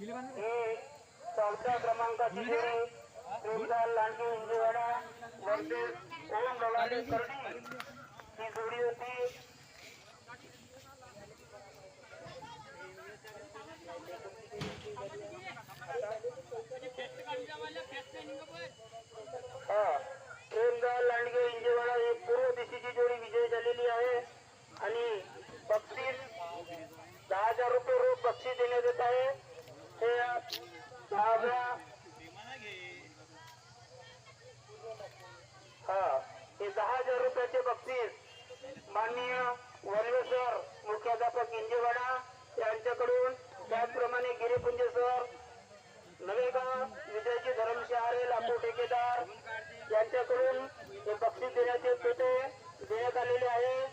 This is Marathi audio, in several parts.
चौथ्या क्रमांकाची जोडी प्रेमलाल लांडगे इंजेवाडा लांडगे इंजेवाडा ही। पूर्व दिशेची जोडी विजय झालेली आहे बक्षीस दहा हज़ार रुपये रोख बक्षीस देण्यात येत हे दहा हजार रुपयाचे बक्षीस माननीय वनवे सर मुख्याध्यापक इंजेवाडा यांच्याकडून त्याचप्रमाणे गिरीपुंजे सर नवेगाव विजयजी धरमशहारे लाकूड ठेकेदार यांच्याकडून हे बक्षीस देण्याचे पेटे होते देण्यात आलेले आहे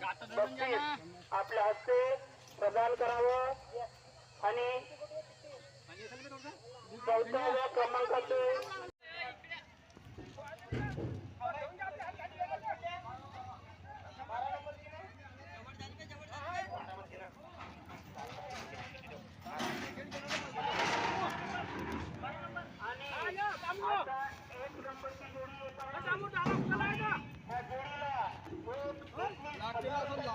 बक्षीस आपल्या हस्ते प्रदान करावं आणि चौथ्या क्रमांकाचे आणि एक नंबरची जोडी येत Yeah.